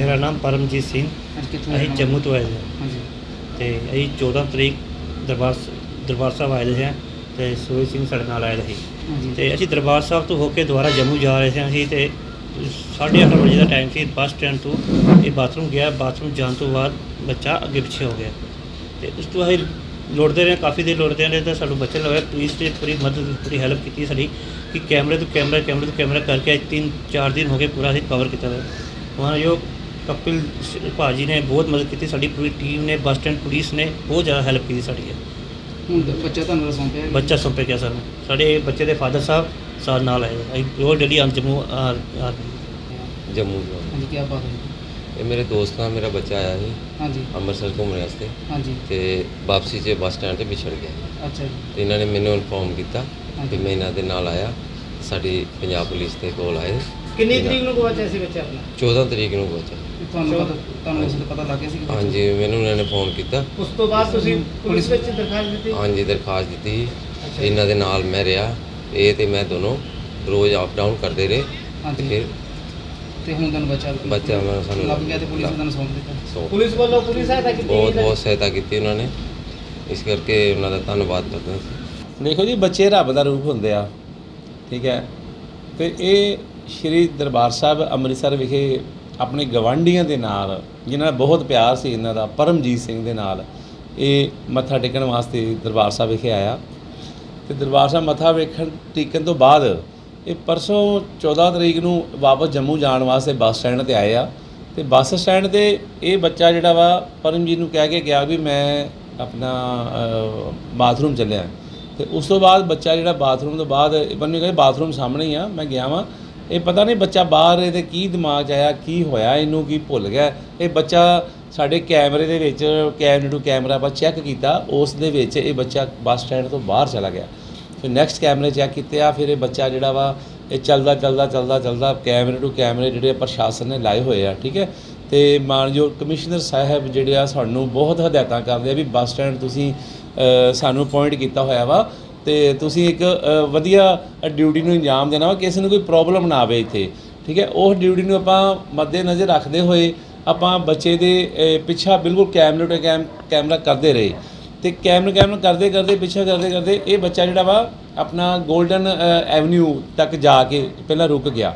ਮੇਰਾ ਨਾਮ ਪਰਮਜੀਤ ਸਿੰਘ। ਅੱਜ ਕਿੱਥੋਂ ਅਸੀਂ ਜੰਮੂ ਤੋਂ ਆਏ ਹਾਂ। ਹਾਂਜੀ। ਤੇ ਅਸੀਂ 14 ਤਰੀਕ ਦਰਬਾਰ ਸ- ਦਰਬਾਰ ਸਾਹਿਬ ਆਏ ਦੇ ਹਾਂ ਤੇ ਸੂਰਜ ਸਿੰਘ ਸਾਡੇ ਨਾਲ ਆਏ ਸੀ ਹਾਂਜੀ। ਤੇ ਅਸੀਂ ਦਰਬਾਰ ਸਾਹਿਬ ਤੋਂ ਹੋ ਕੇ ਦੁਬਾਰਾ ਜੰਮੂ ਜਾ ਰਹੇ ਸੀ ਅਸੀਂ ਤੇ 8:30 ਵਜੇ ਦਾ ਟਾਈਮ ਸੀ ਬੱਸ ਸਟੈਂਡ ਤੋਂ। ਇਹ ਬਾਥਰੂਮ ਗਿਆ ਬਾਥਰੂਮ ਜਾਣ ਤੋਂ ਬਾਅਦ ਬੱਚਾ ਅੱਗੇ ਪਿੱਛੇ ਹੋ ਗਿਆ। ਤੇ ਉਸ ਤੋਂ ਅਸੀਂ ਲੋੜਦੇ ਰਹੇ ਕਾਫੀ ਦੇਰ ਲੋੜਦੇ ਰਹੇ ਤਾਂ ਸਾਨੂੰ ਬੱਚੇ ਲਗਾਇਆ ਪੁਲਿਸ ਨੇ ਪੂਰੀ ਮਦਦ ਪੂਰੀ ਹੈਲਪ ਕੀਤੀ ਸਾਡੀ ਕਿ ਕੈਮਰੇ ਤੋਂ ਕੈਮਰਾ ਕੈਮਰੇ ਤੋਂ ਕੈਮਰਾ ਕਰਕੇ ਅੱਜ ਤਿੰਨ ਚਾਰ ਦਿਨ ਹੋ ਗਏ ਪੂਰਾ ਅਸੀਂ ਕਵਰ ਕੀਤਾ ਹੈ ਉਹਨਾਂ ਜੋ ਕਪਿਲ ਸ- ਭਾਜੀ ਨੇ ਬਹੁਤ ਮਦਦ ਕੀਤੀ ਸਾਡੀ ਪੂਰੀ ਟੀਮ ਨੇ ਬੱਸ ਸਟੈਂਡ ਪੁਲਿਸ ਨੇ ਬਹੁਤ ਜ਼ਿਆਦਾ ਹੈਲਪ ਕੀਤੀ ਸਾਡੀ ਹੈ ਹੁਣ ਤਾਂ ਬੱਚਾ ਤੁਹਾਨੂੰ ਸੌਂਪਿਆ ਹੈ? ਬੱਚਾ ਸੌਂਪਿਆ ਗਿਆ ਸਾਨੂੰ। ਸਾਡੇ ਬੱਚੇ ਦੇ ਫਾਦਰ ਸਾਹਿਬ ਸਾਡੇ ਨਾਲ ਆਏ ਅਸੀਂ ਰੋਜ਼ ਡੇਲੀ ਆਂ ਜੰਮੂ ਆ ਆ- ਜੰਮੂ ਤੋਂ ਹਾਂਜੀ ਕੀ ਬਾਤ ਹੈ ਇਹ ਮੇਰੇ ਦੋਸਤ ਨਾਲ ਮੇਰਾ ਬੱਚਾ ਆਇਆ ਸੀ। ਹਾਂਜੀ। ਅੰਮ੍ਰਿਤਸਰ ਘੁੰਮਣ ਵਾਸਤੇ। ਹਾਂਜੀ। ਤੇ ਵਾਪਸੀ 'ਚ ਬੱਸ ਸਟੈਂਡ ਤੇ ਵਿਛੜ ਗਿਆ। ਅੱਛਾ ਜੀ। ਤੇ ਇਹਨਾਂ ਨੇ ਮੈਨੂੰ ਇਨਫੋਰਮ ਕੀਤਾ। ਕਿ ਮੈਂ ਇਹਨਾਂ ਦੇ ਨਾਲ ਆਇਆ। ਸਾਡੀ ਪੰਜਾਬ ਪੁਲਿਸ ਦੇ ਕੋਲ ਆਏ। ਕਿੰਨੀ ਤਰੀਕ ਨੂੰ ਗਵਾਚਿਆ ਸੀ ਬੱਚਾ ਆਪਣਾ? 14 ਤਰੀਕ ਨੂੰ ਪਹੁੰਚਿਆ। ਤੁਹਾਨੂੰ ਪਤਾ ਤੁਹਾਨੂੰ ਉਸ ਦਾ ਪਤਾ ਲੱਗ ਗਿਆ ਸੀ ਕਿ ਬੱਚਾ- ਹਾਂਜੀ ਮੈਨੂੰ ਉਹਨਾਂ ਨੇ ਫੋਨ ਕੀਤਾ। ਉਸ ਤੋਂ ਬਾਅਦ ਤੁਸੀਂ ਪੁਲਿਸ ਵਿੱਚ ਦਰਖਾਸਤ ਦਿੱਤੀ? ਹਾਂਜੀ ਦਰਖਾਸਤ ਦਿੱਤੀ। ਇਹਨਾਂ ਦੇ ਨਾਲ ਮੈਂ ਰਿਹਾ। ਇਹ ਤੇ ਮੈਂ ਦੋਨੋਂ ਰੋਜ਼ ਅਪ ਡਾਊਨ ਕਰਦੇ ਰਹੇ। ਤੇ ਹਾਂਜੀ ਫਿਰ ਤੇ ਹੁਣ ਤੁਹਾਨੂੰ ਬੱਚਾ ਬੱਚਾ ਮੈਂ ਸਾਨੂੰ ਲੱਭ ਗਿਆ ਤੇ ਪੁਲਿਸ ਨੇ ਤੁਹਾਨੂੰ ਸੌਂਪ ਦਿੱਤਾ। ਸੋ ਪੁਲਿਸ ਵੱਲੋਂ ਪੂਰੀ ਸਹਾਇਤਾ ਕੀਤੀ ਬਹੁਤ ਗਈ। ਬਹੁਤ ਸਹਾਇਤਾ ਕੀਤੀ ਉਹਨਾਂ ਨੇ। ਇਸ ਕਰਕੇ ਉਹਨਾਂ ਦਾ ਧੰਨਵਾਦ ਕਰਦਾ ਹਾਂ ਦੇਖੋ ਜੀ ਬੱਚੇ ਰੱਬ ਦਾ ਰੂਪ ਹੁੰਦੇ ਆ। ਠੀਕ ਹੈ। ਤੇ ਇਹ ਸ਼੍ਰੀ ਦਰਬਾਰ ਸਾਹਿਬ ਅੰਮ੍ਰਿਤਸਰ ਵਿਖੇ ਆਪਣੇ ਗਵਾਂਢੀਆਂ ਦੇ ਨਾਲ, ਜਿਨ੍ਹਾਂ ਨਾਲ ਬਹੁਤ ਪਿਆਰ ਸੀ, ਇਹਨਾਂ ਦਾ ਪਰਮਜੀਤ ਸਿੰਘ ਦੇ ਨਾਲ, ਇਹ ਮੱਥਾ ਟੇਕਣ ਵਾਸਤੇ ਦਰਬਾਰ ਸਾਹਿਬ ਵਿਖੇ ਆਇਆ। ਤੇ ਦਰਬਾਰ ਸਾਹਿਬ ਮੱਥਾ ਵੇਖਣ, ਟੇਕਣ ਤੋਂ ਬਾਅਦ ਇਹ ਪਰਸੋਂ 14 ਤਰੀਕ ਨੂੰ ਵਾਪਸ ਜੰਮੂ ਜਾਣ ਵਾਸਤੇ ਬੱਸ ਸਟੈਂਡ ਤੇ ਆਏ ਆ। ਤੇ ਬੱਸ ਸਟੈਂਡ ਤੇ ਇਹ ਬੱਚਾ ਜਿਹੜਾ ਵਾ, ਪਰਮਜੀਤ ਨੂੰ ਕਹਿ ਕੇ ਗਿਆ ਵੀ ਮੈਂ ਆਪਣਾ ਬਾਥਰੂਮ ਚੱਲਿਆ। ਤੇ ਉਸ ਤੋਂ ਬਾਅਦ ਬੱਚਾ ਜਿਹੜਾ ਬਾਥਰੂਮ ਤੋਂ ਬਾਅਦ ਬੰਨੇ ਕਹੇ ਬਾਥਰੂਮ ਸਾਹਮਣੇ ਹੀ ਆ, ਮੈਂ ਗਿਆ ਵਾਂ। ਇਹ ਪਤਾ ਨਹੀਂ ਬੱਚਾ ਬਾਹਰ ਇਹਦੇ ਕੀ ਦਿਮਾਗ 'ਚ ਆਇਆ, ਕੀ ਹੋਇਆ, ਇਹਨੂੰ ਕੀ ਭੁੱਲ ਗਿਆ। ਇਹ ਬੱਚਾ ਸਾਡੇ ਕੈਮਰੇ ਦੇ ਵਿੱਚ ਕੈਮਰੇ ਟੂ ਕੈਮਰਾ ਆਪਾਂ ਚੈੱਕ ਕੀਤਾ, ਉਸ ਦੇ ਵਿੱਚ ਇਹ ਬੱਚਾ ਬੱਸ ਸਟੈਂਡ ਤੋਂ ਬਾਹਰ ਚਲਾ ਗਿਆ। ਫਿਰ ਨੈਕਸਟ ਕੈਮਰੇ ਚੈੱਕ ਕੀਤੇ ਆ ਫਿਰ ਇਹ ਬੱਚਾ ਜਿਹੜਾ ਵਾ, ਇਹ ਚੱਲਦਾ ਚੱਲਦਾ ਚੱਲਦਾ ਚੱਲਦਾ ਕੈਮਰੇ ਟੂ ਕੈਮਰੇ ਜਿਹੜੇ ਪ੍ਰਸ਼ਾਸਨ ਨੇ ਲਾਏ ਹੋਏ ਆ, ਠੀਕ ਹੈ? ਤੇ ਮਾਨਯੋਗ ਕਮਿਸ਼ਨਰ ਸਾਹਿਬ ਜਿਹੜੇ ਆ ਸਾਨੂੰ ਬਹੁਤ ਹਦਾਇਤਾਂ ਕਰਦੇ ਆ ਵੀ ਬੱਸ ਸਟੈਂਡ ਤੁਸੀਂ ਸਾਨੂੰ ਪੁਆਇੰਟ ਕੀਤਾ ਹੋਇਆ ਵਾ। ਤੇ ਤੁਸੀਂ ਇੱਕ ਵਧੀਆ ਡਿਊਟੀ ਨੂੰ ਅੰਜਾਮ ਦੇਣਾ ਵਾ, ਕਿਸੇ ਨੂੰ ਕੋਈ ਪ੍ਰੋਬਲਮ ਨਾ ਆਵੇ ਇੱਥੇ, ਠੀਕ ਹੈ? ਉਸ ਡਿਊਟੀ ਨੂੰ ਆਪਾਂ ਮੱਦੇ ਨਜ਼ਰ ਰੱਖਦੇ ਹੋਏ ਆਪਾਂ ਬੱਚੇ ਦੇ ਪਿੱਛਾ ਬਿਲਕੁਲ ਕੈਮਰੇ ਤੇ ਕੈਮ, ਕੈਮਰਾ ਕਰਦੇ ਰਹੇ। ਤੇ ਕੈਮਰਾ ਕੈਮਰਾ ਕਰਦੇ ਕਰਦੇ, ਪਿੱਛਾ ਕਰਦੇ ਕਰਦੇ ਇਹ ਬੱਚਾ ਜਿਹੜਾ ਵਾ ਆਪਣਾ 골ਡਨ ਐਵਨਿਊ ਤੱਕ ਜਾ ਕੇ ਪਹਿਲਾਂ ਰੁਕ ਗਿਆ।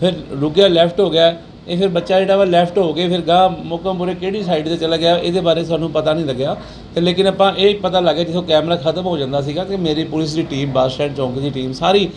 ਫਿਰ ਰੁਕ ਗਿਆ ਲੈਫਟ ਹੋ ਗਿਆ। ਇਹ ਫਿਰ ਬੱਚਾ ਜਿਹੜਾ ਵਾ ਲੈਫਟ ਹੋ ਕੇ ਫਿਰ ਗਾ ਮੁਕਮਪੁਰੇ ਕਿਹੜੀ ਸਾਈਡ ਤੇ ਚਲਾ ਗਿਆ, ਇਹਦੇ ਬਾਰੇ ਸਾਨੂੰ ਪਤਾ ਨਹੀਂ ਲੱਗਿਆ। ਤੇ ਲੇਕਿਨ ਆਪਾਂ ਇਹ ਪਤਾ ਲੱਗਿਆ ਜਿੱਥੋਂ ਕੈਮਰਾ ਖਤਮ ਹੋ ਜਾਂਦਾ ਸੀਗਾ ਕਿ ਮੇਰੀ ਪੁਲਿਸ ਦੀ ਟੀਮ ਬੱਸ ਸਟੈਂਡ, ਚੌਂਕ ਦੀ ਟੀਮ ਸਾਰੀ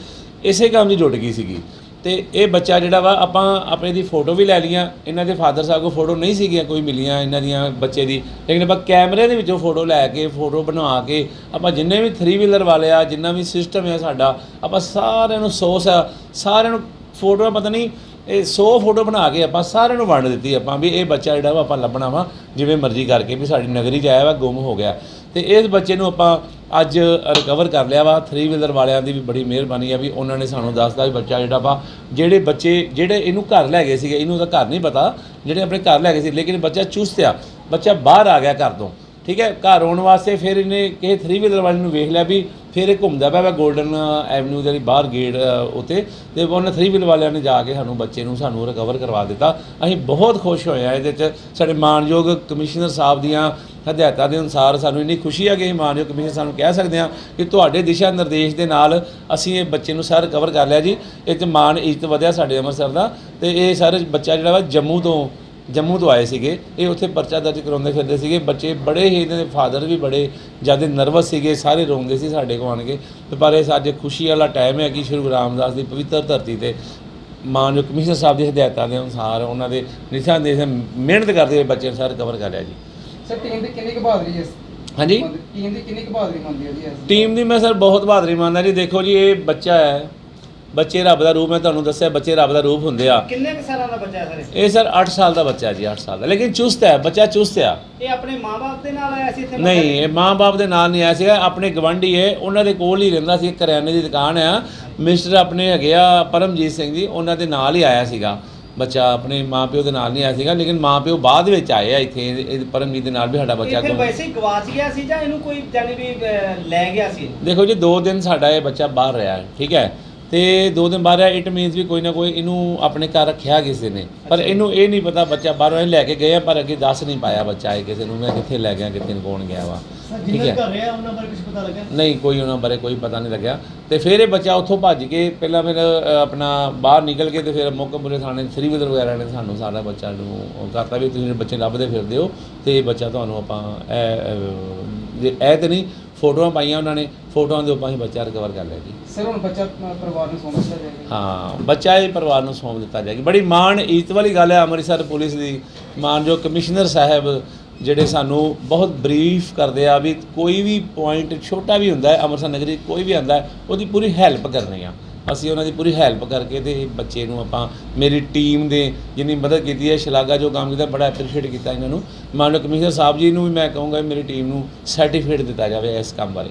ਇਸੇ ਕੰਮ 'ਚ ਜੁੜ ਗਈ ਸੀਗੀ। ਤੇ ਇਹ ਬੱਚਾ ਜਿਹੜਾ ਵਾ, ਆਪਾਂ ਆਪਣੇ ਦੀ ਫੋਟੋ ਵੀ ਲੈ ਲਈਆਂ। ਇਹਨਾਂ ਦੇ ਫਾਦਰ ਸਾਹਿਬ ਕੋਲ ਫੋਟੋ ਨਹੀਂ ਸੀਗੀਆਂ ਕੋਈ ਮਿਲੀਆਂ ਇਹਨਾਂ ਦੀਆਂ ਬੱਚੇ ਦੀ। ਲੇਕਿਨ ਆਪਾਂ ਕੈਮਰੇ ਦੇ ਵਿੱਚੋਂ ਫੋਟੋ ਲੈ ਕੇ ਫੋਟੋ ਬਣਾ ਕੇ, ਆਪਾਂ ਜਿੰਨੇ ਵੀ 3 ਵੀਲਰ ਵਾਲੇ ਆ, ਜਿੰਨਾ ਵੀ ਸਿਸਟਮ ਹੈ ਸਾਡਾ, ਆਪਾਂ ਸਾਰਿਆਂ ਨੂੰ ਸੋਸ ਆ, ਸਾਰਿਆਂ ਨੂੰ ਫੋਟੋ ਪਤਾ ਨਹੀਂ ਇਹ 100 ਫੋਟੋ ਬਣਾ ਕੇ ਆਪਾਂ ਸਾਰਿਆਂ ਨੂੰ ਵੰਡ ਦਿੱਤੀ, ਆਪਾਂ ਵੀ ਇਹ ਬੱਚਾ ਜਿਹੜਾ ਵਾ ਆਪਾਂ ਲੱਭਣਾ ਵਾ, ਜਿਵੇਂ ਮਰਜ਼ੀ ਕਰਕੇ ਵੀ ਸਾਡੀ ਨਗਰੀ 'ਚ ਆਇਆ ਵਾ, ਗੁੰਮ ਹੋ ਗਿਆ। ਤੇ ਇਸ ਬੱਚੇ ਨੂੰ ਆਪਾਂ ਅੱਜ ਰਿਕਵਰ ਕਰ ਲਿਆ ਵਾ 3 ਵੀਲਰ ਵਾਲਿਆਂ ਦੀ ਵੀ ਬੜੀ ਮਿਹਰਬਾਨੀ ਆ ਵੀ ਉਹਨਾਂ ਨੇ ਸਾਨੂੰ ਦੱਸਦਾ ਵੀ ਬੱਚਾ ਜਿਹੜਾ ਵਾ, ਜਿਹੜੇ ਬੱਚੇ, ਜਿਹੜੇ ਇਹਨੂੰ ਘਰ ਲੈ ਗਏ ਸੀਗੇ, ਇਹਨੂੰ ਤਾਂ ਘਰ ਨਹੀਂ ਪਤਾ, ਜਿਹੜੇ ਆਪਣੇ ਘਰ ਲੈ ਗਏ ਸੀ, ਲੇਕਿਨ ਬੱਚਾ ਚੁਸਤ ਆ ਬੱਚਾ ਬਾਹਰ ਆ ਗਿਆ ਘਰ ਤੋਂ। ਠੀਕ ਹੈ, ਘਰ ਆਉਣ ਵਾਸਤੇ ਫਿਰ ਇਹਨੇ ਕਿਸੇ 3 ਵੀਲਰ ਵਾਲੇ ਨੂੰ ਵੇਖ ਲਿਆ ਵੀ ਫਿਰ ਇਹ ਘੁੰਮਦਾ ਪਿਆ ਵਾ 골ਡਨ ਐਵਨਿਊ ਦੇ ਬਾਹਰ ਗੇਟ ਉਤੇ। ਤੇ ਉਹਨੇ 3 ਵੀਲਰ ਵਾਲਿਆਂ ਨੇ ਜਾ ਕੇ ਸਾਨੂੰ, ਬੱਚੇ ਨੂੰ ਸਾਨੂੰ ਰਿਕਵਰ ਕਰਵਾ ਦਿੱਤਾ। ਅਸੀਂ ਬਹੁਤ ਖੁਸ਼ ਹੋਏ ਆ ਇਹਦੇ ਚ। ਸਾਡੇ ਮਾਨਯੋਗ ਕਮਿਸ਼ਨਰ ਸਾਹਿਬ ਦੀਆਂ ਹਦਾਇਤਾਂ ਦੇ ਅਨੁਸਾਰ ਸਾਨੂੰ ਇੰਨੀ ਖੁਸ਼ੀ ਆ ਕਿ ਅਸੀਂ ਮਾਨਯੋਗ ਕਮਿਸ਼ਨਰ ਸਾਨੂੰ ਕਹਿ ਸਕਦੇ ਹਾਂ ਕਿ ਤੁਹਾਡੇ ਦਿਸ਼ਾ ਨਿਰਦੇਸ਼ ਦੇ ਨਾਲ ਅਸੀਂ ਇਹ ਬੱਚੇ ਨੂੰ ਸਰ ਰਿਕਵਰ ਕਰ ਲਿਆ ਜੀ। ਇਹ ਚ ਮਾਨ ਇੱਜ਼ਤ ਵਧਿਆ ਸਾਡੇ ਅੰਮ੍ਰਿਤਸਰ ਦਾ। ਤੇ ਇਹ ਸਾਰੇ ਬੱਚਾ ਜਿਹੜਾ ਵਾ ਜੰਮੂ ਤੋਂ ਜੰਮੂ ਤੋਂ ਆਏ ਸੀਗੇ। ਇਹ ਉੱਥੇ ਪਰਚਾ ਦਰਜ ਕਰਾਉਂਦੇ ਫਿਰਦੇ ਸੀਗੇ। ਬੱਚੇ ਬੜੇ ਹੀ ਇਹਨਾਂ ਦੇ ਫਾਦਰ ਵੀ ਬੜੇ ਜ਼ਿਆਦਾ ਨਰਵਸ ਸੀਗੇ। ਸਾਰੇ ਰੋਂਦੇ ਸੀ ਸਾਡੇ ਕੋਲ ਆਣ ਕੇ। ਪਰ ਇਹ ਸਾਡੇ ਖੁਸ਼ੀ ਵਾਲਾ ਟਾਈਮ ਹੈ ਕਿ ਸ਼੍ਰੀ ਗੁਰੂ ਰਾਮਦਾਸ ਦੀ ਪਵਿੱਤਰ ਧਰਤੀ ਤੇ ਮਾਨਯੋਗ ਕਮਿਸ਼ਨਰ ਸਾਹਿਬ ਦੀ ਹਦਾਇਤਾਂ ਦੇ ਅਨੁਸਾਰ ਉਹਨਾਂ ਦੇ ਨਿਸ਼ਾਨ ਦੇ ਮਿਹਨਤ ਕਰਦੇ ਹੋਏ ਬੱਚੇ ਸਾਰ ਕਵਰ ਕਰ ਲਿਆ ਜੀ। ਸਰ ਟੀਮ ਦੀ ਕਿੰਨੀ ਕੁ ਬਹਾਦਰੀ ਹੈ ਹਾਂਜੀ? ਟੀਮ ਦੀ ਕਿੰਨੀ ਕੁ ਬਹਾਦਰੀ ਮੰਨਦੀ ਹੈ ਜੀ ਟੀਮ ਦੀ? ਮੈਂ ਸਰ ਬਹੁਤ ਬਹਾਦਰੀ ਮੰਨਦਾ ਜੀ। ਦੇਖੋ ਜੀ ਇਹ ਬੱਚਾ ਹੈ। ਬੱਚੇ ਰੱਬ ਦਾ ਰੂਪ ਮੈਂ ਤੁਹਾਨੂੰ ਦੱਸਿਆ ਬੱਚੇ ਰੱਬ ਦਾ ਰੂਪ ਹੁੰਦੇ ਆ। ਕਿੰਨੇ ਕੁ ਸਾਲਾਂ ਦਾ ਬੱਚਾ ਹੈ ਸਰ? ਇਹ? ਸਰ 8 ਸਾਲ ਦਾ ਬੱਚਾ ਜੀ 8 ਸਾਲ ਦਾ। ਲੇਕਿਨ ਚੁਸਤ ਹੈ ਬੱਚਾ ਚੁਸਤ ਆ। ਇਹ ਆਪਣੇ ਮਾਪੇ ਦੇ ਨਾਲ ਆਇਆ ਸੀ ਇੱਥੇ ਨਹੀਂ ਇਹ ਮਾਂ-ਬਾਪ ਦੇ ਨਾਲ ਨਹੀਂ ਆਇਆ ਸੀਗਾ ਆਪਣੇ ਗਵੰਡੀ ਹੈ ਉਹਨਾਂ ਦੇ ਕੋਲ ਹੀ ਰਹਿੰਦਾ ਸੀ ਕਰਿਆਨੇ ਦੀ ਦੁਕਾਨ ਆ। ਮਿਸਟਰ ਆਪਣੇ ਹੈਗੇ ਆ ਪਰਮਜੀਤ ਸਿੰਘ ਜੀ ਉਹਨਾਂ ਦੇ ਨਾਲ ਹੀ ਆਇਆ ਸੀਗਾ। ਬੱਚਾ ਆਪਣੇ ਮਾਪਿਓ ਦੇ ਨਾਲ ਨਹੀਂ ਆਇਆ ਸੀਗਾ ਲੇਕਿਨ ਮਾਪਿਓ ਬਾਅਦ ਵਿੱਚ ਆਏ ਆ ਇੱਥੇ ਇਹ- ਇਹ ਪਰਮਜੀਤ ਦੇ ਨਾਲ ਵੀ ਸਾਡਾ ਬੱਚਾ ਗੁੰਮ ਵੈਸੇ ਹੀ ਗਵਾਚ ਗਿਆ ਸੀ ਜਾਂ ਇਹਨੂੰ ਕੋਈ ਜਾਨੀ ਵੀ ਅਹ, ਲੈ ਗਿਆ ਸੀ? ਦੇਖੋ ਜੀ 2 ਦਿਨ ਸਾਡਾ ਇਹ ਬੱਚਾ ਬਾਹਰ ਰਿਹਾ ਹੈ, ਠੀਕ ਹੈ? ਤੇ ਦੋ ਦਿਨ ਬਾਅਦ ਇਟ ਮੀਨਸ ਵੀ ਕੋਈ ਨਾ ਕੋਈ ਇਹਨੂੰ ਆਪਣੇ ਘਰ ਰੱਖਿਆ ਕਿਸੇ ਨੇ। ਪਰ ਇਹਨੂੰ ਇਹ ਨਹੀਂ ਪਤਾ ਬੱਚਾ ਬਾਹਰੋਂ ਇਹ ਲੈ ਕੇ ਗਏ ਆ ਪਰ ਅੱਗੇ ਦੱਸ ਨਹੀਂ ਪਾਇਆ ਬੱਚਾ ਇਹ ਕਿਸੇ ਨੂੰ ਮੈਂ ਕਿੱਥੇ ਲੈ ਗਿਆ ਕਿੱਥੇ ਕੌਣ ਗਿਆ ਵਾ। ਠੀਕ ਹੈ। ਨਹੀਂ ਕੋਈ ਉਹਨਾਂ ਬਾਰੇ ਕੋਈ ਪਤਾ ਨਹੀਂ ਲੱਗਿਆ। ਤੇ ਫਿਰ ਇਹ ਬੱਚਾ ਉੱਥੋਂ ਭੱਜ ਕੇ ਪਹਿਲਾਂ ਫਿਰ ਆਪਣਾ ਬਾਹਰ ਨਿਕਲ ਕੇ ਤੇ ਫਿਰ ਮੁੱਕਪੁਰੇ ਥਾਣੇ ਸ੍ਰੀ ਵਿਦਰ ਵਗੈਰਾ ਨੇ ਸਾਨੂੰ ਸਾਡਾ ਬੱਚਾ ਨੂੰ ਉਹ ਕਰਤਾ ਵੀ ਤੁਸੀਂ ਬੱਚੇ ਲੱਭਦੇ ਫਿਰਦੇ ਹੋ ਤੇ ਇਹ ਬੱਚਾ ਤੁਹਾਨੂੰ ਆਪਾਂ ਇਹ, ਇਹ ਤੇ ਨਹੀਂ ਫੋਟੋਆਂ ਪਾਈਆਂ ਉਹਨਾਂ ਨੇ ਫੋਟੋਆਂ ਦੇ ਉੱਪਰ ਹੀ ਬੱਚਾ ਰਿਕਵਰ ਕਰ ਲਿਆ ਜੀ। ਸਰ ਹੁਣ ਬੱਚਾ ਅ, ਪਰਿਵਾਰ ਨੂੰ ਸੌਂਪ ਦਿੱਤਾ ਜਾਏਗਾ। ਹਾਂ ਬੱਚਾ ਇਹ ਪਰਿਵਾਰ ਨੂੰ ਸੌਂਪ ਦਿੱਤਾ ਜਾਏਗਾ। ਬੜੀ ਮਾਣ ਇੱਜ਼ਤ ਵਾਲੀ ਗੱਲ ਹੈ ਅੰਮ੍ਰਿਤਸਰ ਪੁਲਿਸ ਦੀ। ਮਾਨਯੋਗ ਕਮਿਸ਼ਨਰ ਸਾਹਿਬ ਜਿਹੜੇ ਸਾਨੂੰ ਬਹੁਤ ਬਰੀਫ ਕਰਦੇ ਆ ਵੀ ਕੋਈ ਵੀ ਪੁਆਇੰਟ ਛੋਟਾ ਵੀ ਹੁੰਦਾ ਹੈ ਅੰਮ੍ਰਿਤਸਰ ਨਗਰੀ ਕੋਈ ਵੀ ਆਂਦਾ ਹੈ ਉਹਦੀ ਪੂਰੀ ਹੈਲਪ ਕਰਨੀ ਆ। ਅਸੀਂ ਉਹਨਾਂ ਦੀ ਪੂਰੀ ਹੈਲਪ ਕਰਕੇ ਤੇ ਇਹ ਬੱਚੇ ਨੂੰ ਆਪਾਂ, ਮੇਰੀ ਟੀਮ ਦੇ ਜਿੰਨੀ ਮਦਦ ਕੀਤੀ ਹੈ, ਸ਼ਲਾਘਾ ਜੋ ਕੰਮ ਕੀਤਾ, ਬੜਾ ਐਪਰੀਸ਼ੀਏਟ ਕੀਤਾ ਇਹਨਾਂ ਨੂੰ। ਮਾਨਯੋਗ ਕਮਿਸ਼ਨਰ ਸਾਹਿਬ ਜੀ ਨੂੰ ਵੀ ਮੈਂ ਕਹੂੰਗਾ ਮੇਰੀ ਟੀਮ ਨੂੰ ਸਰਟੀਫਿਕੇਟ ਦਿੱਤਾ ਜਾਵੇ ਇਸ ਕੰਮ ਬਾਰੇ।